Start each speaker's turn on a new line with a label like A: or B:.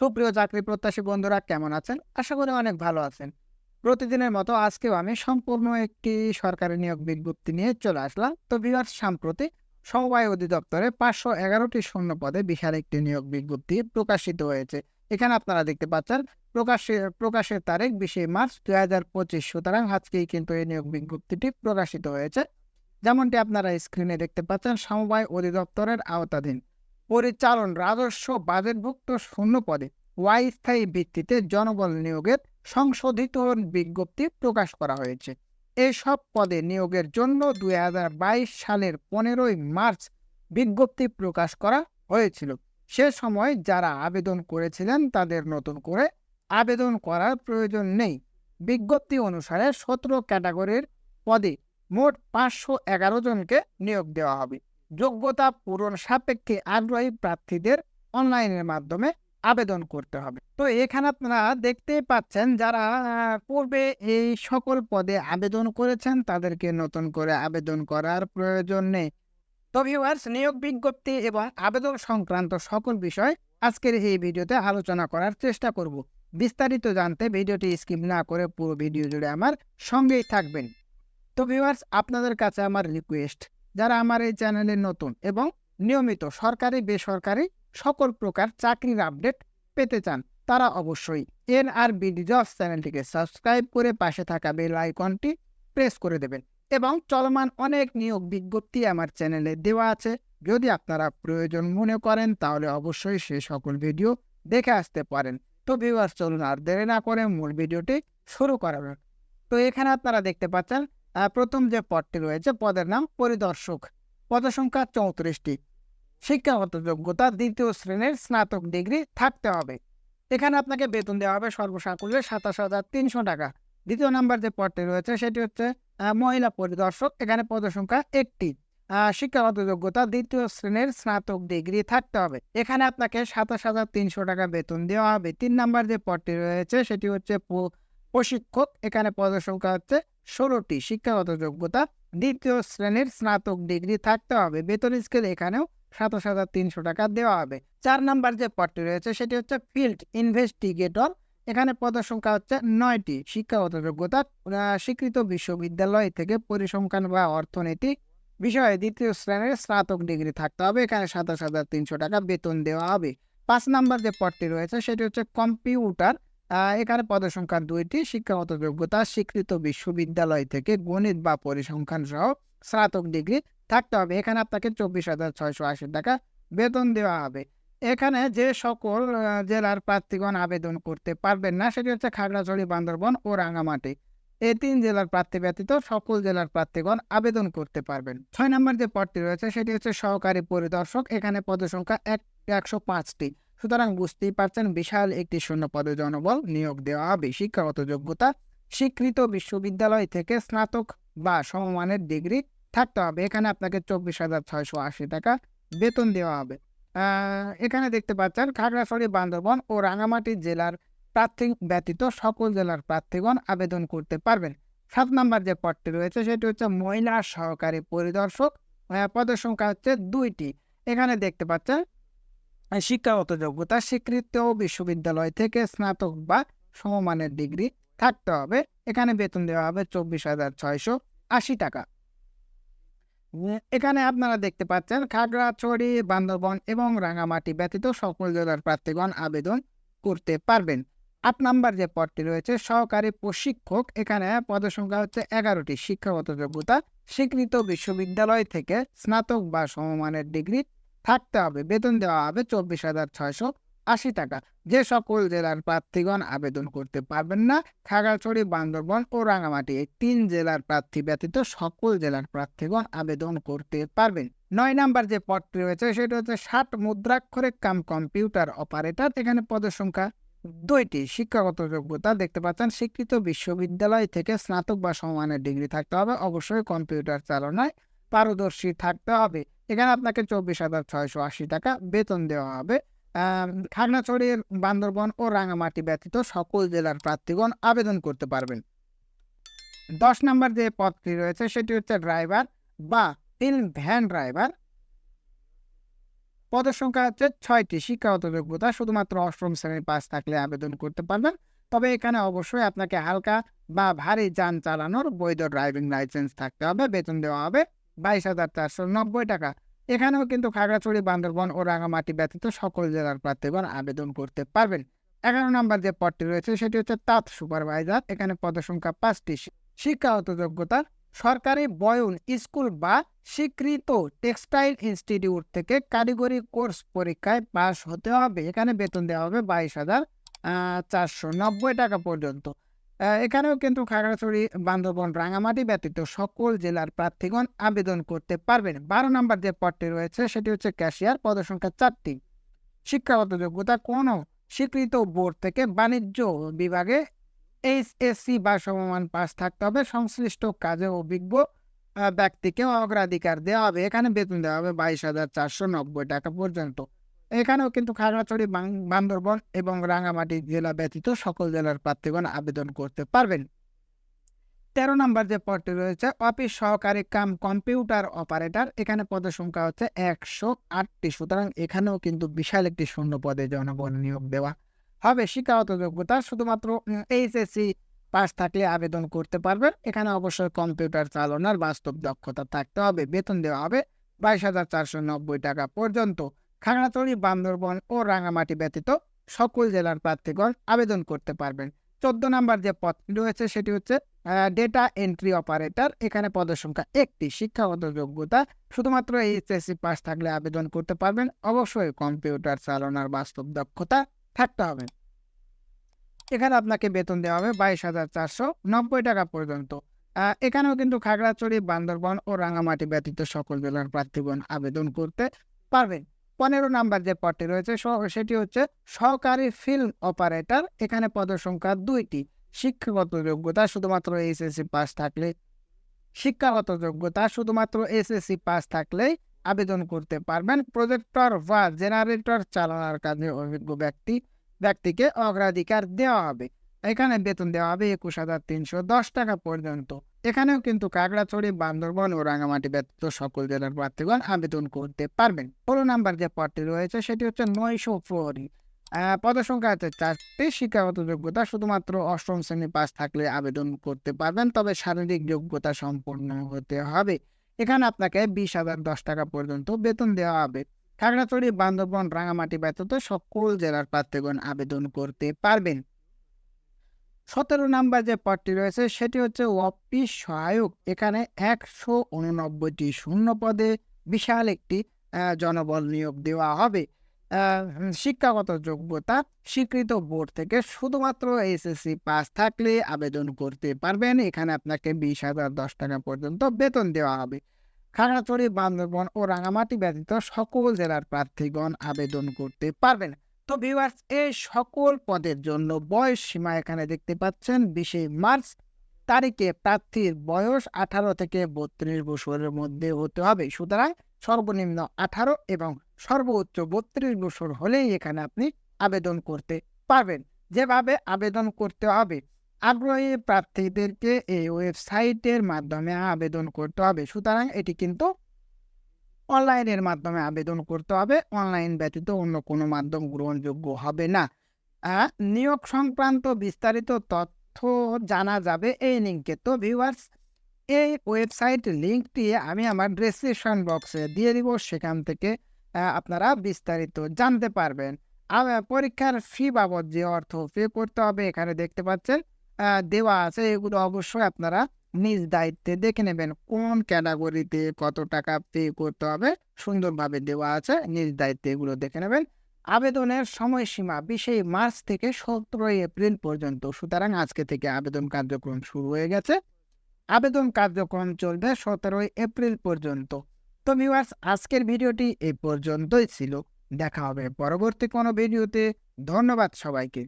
A: সুপ্রিয় চাকরি প্রত্যাশী বন্ধুরা, কেমন আছেন? আশা করি অনেক ভালো আছেন। প্রতিদিনের মতো আজকেও আমি সম্পূর্ণ একটি সরকারি নিয়োগ বিজ্ঞপ্তি নিয়ে চলে আসলাম। তো বিহার সাম্প্রতি সমবায় অধিদপ্তরে পাঁচশো এগারোটি শূন্য পদে বিশাল একটি নিয়োগ বিজ্ঞপ্তি প্রকাশিত হয়েছে। এখানে আপনারা দেখতে পাচ্ছেন প্রকাশের প্রকাশের তারিখ বিশে মার্চ দুই হাজার পঁচিশ। সুতরাং আজকেই কিন্তু এই নিয়োগ বিজ্ঞপ্তিটি প্রকাশিত হয়েছে। যেমনটি আপনারা স্ক্রিনে দেখতে পাচ্ছেন, সমবায় অধিদপ্তরের আওতাধীন। পরিচালন রাজস্ব বাজেটভুক্ত শূন্য পদে অস্থায়ী ভিত্তিতে জনবল নিয়োগের সংশোধিত বিজ্ঞপ্তি প্রকাশ করা হয়েছে। এসব পদে নিয়োগের জন্য দু হাজার বাইশ সালের পনেরোই মার্চ বিজ্ঞপ্তি প্রকাশ করা হয়েছিল। সে সময় যারা আবেদন করেছিলেন তাদের নতুন করে আবেদন করার প্রয়োজন নেই। বিজ্ঞপ্তি অনুসারে সতেরো ক্যাটাগরির পদে মোট পাঁচশো এগারো জনকে নিয়োগ দেওয়া হবে। যোগ্যতা পূরণ সাপেক্ষে আগ্রহী প্রার্থীদের অনলাইনের মাধ্যমে আবেদন করতে হবে। তো এখানে আপনারা দেখতেই পাচ্ছেন যারা পূর্বে এই সকল পদে আবেদন করেছেন তাদেরকে নতুন করে আবেদন করার প্রয়োজন নেই। তো ভিউয়ার্স নিয়োগ বিজ্ঞপ্তি এবং আবেদন সংক্রান্ত সকল বিষয় আজকের এই ভিডিওতে আলোচনা করার চেষ্টা করব। বিস্তারিত জানতে ভিডিওটি স্কিপ না করে পুরো ভিডিও জুড়ে আমার সঙ্গেই থাকবেন। তো ভিউয়ার্স আপনাদের কাছে আমার রিকোয়েস্ট যারা আমার এই চ্যানেলে নতুন এবং নিয়মিত সরকারি, বেসরকারি সকল প্রকার চাকরির আপডেট পেতে চান, তারা অবশ্যই এন আর বিডি জবস চ্যানেলটিকে সাবস্ক্রাইব করে পাশে থাকা বেল আইকনটি প্রেস করে দেবেন এবং চলমান অনেক নিয়োগ বিজ্ঞপ্তি আমার চ্যানেলে দেওয়া আছে। যদি আপনারা প্রয়োজন মনে করেন, তাহলে অবশ্যই সে সকল ভিডিও দেখে আসতে পারেন। তো ভিউয়ার্স চলুন আর দেরি না করে মূল ভিডিওটি শুরু করা তো এখানে আপনারা দেখতে পাচ্ছেন প্রথম যে পদটি রয়েছে, পদের নাম পরিদর্শক। পদের সংখ্যা চৌত্রিশটি। শিক্ষাগত যোগ্যতা দ্বিতীয় শ্রেণির স্নাতক ডিগ্রি থাকতে হবে। এখানে আপনাকে বেতন দেওয়া হবে সর্বসাকুল্যে সাতাশ হাজার তিনশো টাকা। দ্বিতীয় নাম্বার যে পদটি রয়েছে, সেটি হচ্ছে মহিলা পরিদর্শক। এখানে পদের সংখ্যা একটি শিক্ষাগত যোগ্যতা দ্বিতীয় শ্রেণির স্নাতক ডিগ্রি থাকতে হবে। এখানে আপনাকে সাতাশ হাজার তিনশো টাকা বেতন দেওয়া হবে। তিন নাম্বার যে পদটি রয়েছে, সেটি হচ্ছে প্রশিক্ষক। এখানে পদের সংখ্যা হচ্ছে ষোলোটি শিক্ষাগত যোগ্যতা দ্বিতীয় শ্রেণির স্নাতক ডিগ্রি থাকতে হবে। বেতন স্কেল এখানেও সাতাশ হাজার তিনশো টাকা দেওয়া হবে। চার নাম্বার যে পদটি রয়েছে সেটি হচ্ছে ফিল্ড ইনভেস্টিগেটর এখানে পদের সংখ্যা হচ্ছে নয়টি শিক্ষাগত যোগ্যতা। স্বীকৃত বিশ্ববিদ্যালয় থেকে পরিসংখ্যান বা অর্থনীতি বিষয়ে দ্বিতীয় শ্রেণির স্নাতক ডিগ্রি থাকতে হবে। এখানে সাতাশ হাজার তিনশো টাকা বেতন দেওয়া হবে। পাঁচ নাম্বার যে পদটি রয়েছে সেটি হচ্ছে কম্পিউটার। এখানে পদের সংখ্যা দুইটি, শিক্ষাগত যোগ্যতা, স্বীকৃত বিশ্ববিদ্যালয় থেকে গণিত বা পরিসংখ্যান সহ স্নাতক ডিগ্রি থাকতে হবে। এখানে আপনাকে চব্বিশ হাজার ছয়শো আশি টাকা বেতন দেওয়া হবে। এখানে যে সকল জেলার প্রার্থীগণ আবেদন করতে পারবেন না, সেটি হচ্ছে খাগড়াছড়ি, বান্দরবন ও রাঙামাটি এই তিন জেলার প্রার্থী ব্যতীত সকল জেলার প্রার্থীগণ আবেদন করতে পারবেন। ছয় নম্বর যে পদটি রয়েছে, সেটি হচ্ছে সহকারী পরিদর্শক। এখানে পদের সংখ্যা এক, একশো পাঁচটি। সুতরাং বুঝতেই পারছেন বিশাল একটি শূন্য পদে জনবল নিয়োগ দেওয়া হবে শিক্ষাগত যোগ্যতা স্বীকৃত বিশ্ববিদ্যালয় থেকে স্নাতক বা সমমানের ডিগ্রি থাকতে হবে। এখানে আপনাকে চব্বিশ হাজার ছয়শো আশি টাকা বেতন দেওয়া হবে। এখানে দেখতে পাচ্ছেন খাগড়াছড়ি, বান্দরবন ও রাঙামাটি জেলার প্রার্থী ব্যতীত সকল জেলার প্রার্থীগণ আবেদন করতে পারবেন। সাত নাম্বার যে পদটি রয়েছে সেটি হচ্ছে মহিলা সহকারী পরিদর্শক। পদের সংখ্যা হচ্ছে দুইটি। এখানে দেখতে পাচ্ছেন শিক্ষাগত যোগ্যতা স্বীকৃত বিশ্ববিদ্যালয় থেকে স্নাতক বা সমমানের ডিগ্রি থাকতে হবে। এখানে বেতন দেওয়া হবে চব্বিশ হাজার ছয়শো আশি টাকা। এখানে আপনারা দেখতে পাচ্ছেন খাগড়াছড়ি, বান্দরবন এবং রাঙামাটি ব্যতীত সকল জেলার প্রার্থীগণ আবেদন করতে পারবেন। আট নাম্বার যে পদটি রয়েছে, সহকারী প্রশিক্ষক। এখানে পদের সংখ্যা হচ্ছে এগারোটি। শিক্ষাগত যোগ্যতা স্বীকৃত বিশ্ববিদ্যালয় থেকে স্নাতক বা সমমানের ডিগ্রি থাকতে হবে। বেতন দেওয়া হবে চব্বিশ হাজার ছয়শো আশি টাকা। যে সকল জেলার প্রার্থীগণ আবেদন করতে পারবেন না, খাগড়াছড়ি, বান্দরবন ও রাঙামাটি এই তিন জেলার প্রার্থী ব্যতীত সকল জেলার প্রার্থীগণ আবেদন করতে পারবেন। নয় নাম্বার যে পদটি রয়েছে, সেটা হচ্ছে ষাট মুদ্রাক্ষরিক কাম কম্পিউটার অপারেটর। এখানে পদের সংখ্যা দুইটি। শিক্ষাগত যোগ্যতা দেখতে পাচ্ছেন, স্বীকৃত বিশ্ববিদ্যালয় থেকে স্নাতক বা সমমানের ডিগ্রি থাকতে হবে। অবশ্যই কম্পিউটার চালনায় পারদর্শী থাকতে হবে। এখানে আপনাকে চব্বিশ হাজার ছয়শো আশি টাকা বেতন দেওয়া হবে। আম, খাগড়াছড়ির বান্দরবন ও রাঙামাটি ব্যতীত সকল জেলার প্রার্থীগণ আবেদন করতে পারবেন। দশ নম্বর যে পদটি রয়েছে সেটি হচ্ছে ড্রাইভার বা তিন ভ্যান ড্রাইভার। পদের সংখ্যা হচ্ছে ছয়টি শিক্ষাগত যোগ্যতা শুধুমাত্র অষ্টম শ্রেণির পাস থাকলে আবেদন করতে পারবেন। তবে এখানে অবশ্যই আপনাকে হালকা বা ভারী যান চালানোর বৈধ ড্রাইভিং লাইসেন্স থাকতে হবে বেতন দেওয়া হবে। বাইশ হাজার চারশো নব্বই টাকা। এখানেও কিন্তু খাগড়াছড়ি, বান্দরবন ও রাঙামাটি ব্যতীত সকল জেলার প্রার্থীগণ আবেদন করতে পারবেন। এগারো নম্বর যে পদটি রয়েছে, সেটি হচ্ছে তাঁত সুপারভাইজার। এখানে পদসংখ্যা পাঁচটি। শিক্ষাগত যোগ্যতা, সরকারি বয়ন স্কুল বা স্বীকৃত টেক্সটাইল ইনস্টিটিউট থেকে কারিগরি কোর্স পরীক্ষায় পাশ হতে হবে। এখানে বেতন দেওয়া হবে বাইশ হাজার চারশো নব্বই টাকা পর্যন্ত। এখানেও কিন্তু খাগড়াছড়ি, বান্দরবন রাঙামাটি ব্যতীত সকল জেলার প্রার্থীগণ আবেদন করতে পারবেন। বারো নম্বর যে পদটি রয়েছে, সেটি হচ্ছে ক্যাশিয়ার, পদসংখ্যা চারটি। শিক্ষাগত যোগ্যতা কোনো স্বীকৃত বোর্ড থেকে বাণিজ্য বিভাগে এইচএসসি বা সমমান পাস থাকতে হবে। সংশ্লিষ্ট কাজে অভিজ্ঞ ব্যক্তিকে অগ্রাধিকার দেওয়া হবে। এখানে বেতন দেওয়া হবে বাইশ হাজার চারশো নব্বই টাকা পর্যন্ত। এখানেও কিন্তু খাগড়াছড়ি বান্দরবন এবং রাঙামাটি জেলা ব্যতীত সকল জেলার প্রার্থীগণ আবেদন করতে পারবেন। তেরো নম্বর যে পদটি রয়েছে, অফিস সহকারী কাম কম্পিউটার অপারেটর। এখানে পদের সংখ্যা হচ্ছে একশো আটটি। সুতরাং এখানেও কিন্তু বিশাল একটি শূন্য পদে জনগণ নিয়োগ দেওয়া হবে। শিক্ষাগত যোগ্যতা শুধুমাত্র এইচএসসি পাস থাকলে আবেদন করতে পারবেন। এখানে অবশ্যই কম্পিউটার চালনার বাস্তব দক্ষতা থাকতে হবে। বেতন দেওয়া হবে বাইশ হাজার চারশো নব্বই টাকা পর্যন্ত। খাগড়াছড়ি, বান্দরবন ও রাঙামাটি ব্যতীত সকল জেলার প্রার্থীগণ আবেদন করতে পারবেন। চোদ্দ নাম্বার যে পদটি রয়েছে সেটি হচ্ছে ডেটা এন্ট্রি অপারেটর এখানে পদের সংখ্যা একটি। শিক্ষাগত যোগ্যতা শুধুমাত্র এইচএসসি পাস থাকলে আবেদন করতে পারবেন। অবশ্যই কম্পিউটার চালানোর বাস্তব দক্ষতা থাকতে হবে। এখানে আপনাকে বেতন দেওয়া হবে বাইশ হাজার চারশো নব্বই টাকা পর্যন্ত। এখানেও কিন্তু খাগড়াছড়ি, বান্দরবন ও রাঙামাটি ব্যতীত সকল জেলার প্রার্থীগণ আবেদন করতে পারবেন। পনেরো নাম্বার যে পদটি রয়েছে সেটি হচ্ছে সহকারী ফিল্ম অপারেটর এখানে পদের সংখ্যা দুইটি। শিক্ষাগত যোগ্যতা শুধুমাত্র এসএসসি পাস থাকলে, শিক্ষাগত যোগ্যতা শুধুমাত্র এসএসসি পাস থাকলেই আবেদন করতে পারবেন। প্রজেক্টর বা জেনারেটর চালানোর কাজে অভিজ্ঞ ব্যক্তি, ব্যক্তিকে অগ্রাধিকার দেওয়া হবে। এখানে বেতন দেওয়া হবে একুশ হাজার তিনশো দশ টাকা পর্যন্ত। এখানেও কিন্তু কাগড়াছড়ি বান্দরবন ও রাঙামাটি ব্যতীত সকল জেলার প্রার্থীগণ আবেদন করতে পারবেন। ষোলো নাম্বার যে পদটি রয়েছে সেটি হচ্ছে নয়শো প্রহরী পদসংখ্যা আছে চারটি। শিক্ষাগত যোগ্যতা শুধুমাত্র অষ্টম শ্রেণি পাস থাকলে আবেদন করতে পারবেন, তবে শারীরিক যোগ্যতা সম্পন্ন হতে হবে। এখানে আপনাকে বিশ হাজার দশ টাকা পর্যন্ত বেতন দেওয়া হবে। খাগড়াছড়ি বান্দরবন, রাঙামাটি ব্যতীত সকল জেলার প্রার্থীগণ আবেদন করতে পারবেন। সতেরো নাম্বার যে পদটি রয়েছে, সেটি হচ্ছে অফিস সহায়ক। এখানে একশো উননব্বইটি শূন্য পদে বিশাল একটি জনবল নিয়োগ দেওয়া হবে। শিক্ষাগত যোগ্যতা স্বীকৃত বোর্ড থেকে শুধুমাত্র এসএসসি পাস থাকলে আবেদন করতে পারবেন। এখানে আপনাকে বিশ হাজার দশ টাকা পর্যন্ত বেতন দেওয়া হবে। খাগড়াছড়ি, বান্দরবন ও রাঙামাটি ব্যতীত সকল জেলার প্রার্থীগণ আবেদন করতে পারবেন। তো ভিউয়ার্স এই সকল পদের জন্য বয়স সীমা এখানে দেখতে পাচ্ছেন বিশে মার্চ তারিখে প্রার্থীর বয়স আঠারো থেকে বত্রিশ বছরের মধ্যে হতে হবে। সুতরাং সর্বনিম্ন আঠারো এবং সর্বোচ্চ বত্রিশ বছর হলেই এখানে আপনি আবেদন করতে পারবেন। যেভাবে আবেদন করতে হবে, আগ্রহী প্রার্থীদেরকে এই ওয়েবসাইটের মাধ্যমে আবেদন করতে হবে। সুতরাং এটি কিন্তু অনলাইনের মাধ্যমে আবেদন করতে হবে। অনলাইন ব্যতীত অন্য কোনো মাধ্যম গ্রহণযোগ্য হবে না। নিয়োগ সংক্রান্ত বিস্তারিত তথ্য জানা যাবে। এই লিঙ্কে তো ভিউয়ার্স এই ওয়েবসাইট লিঙ্কটি আমি আমার ডিসক্রিপশন বক্সে দিয়ে দিব। সেখান থেকে আপনারা বিস্তারিত জানতে পারবেন। পরীক্ষার ফি বাবদ যে অর্থ পে করতে হবে, এখানে দেখতে পাচ্ছেন দেওয়া আছে। এগুলো অবশ্যই আপনারা নিজ দায়িত্বে দেখে নেবেন কোন ক্যাটাগরিতে কত টাকা পে করতে হবে। সুন্দরভাবে দেওয়া আছে নিজ দায়িত্বে এগুলো দেখে নেবেন। আবেদনের সময়সীমা বিশে মার্চ থেকে সতেরোই এপ্রিল পর্যন্ত। সুতরাং আজকে থেকে আবেদন কার্যক্রম শুরু হয়ে গেছে। আবেদন কার্যক্রম চলবে সতেরোই এপ্রিল পর্যন্ত। তো ভিউয়ার্স আজকের ভিডিওটি এই পর্যন্তই ছিল। দেখা হবে পরবর্তী কোনো ভিডিওতে। ধন্যবাদ সবাইকে।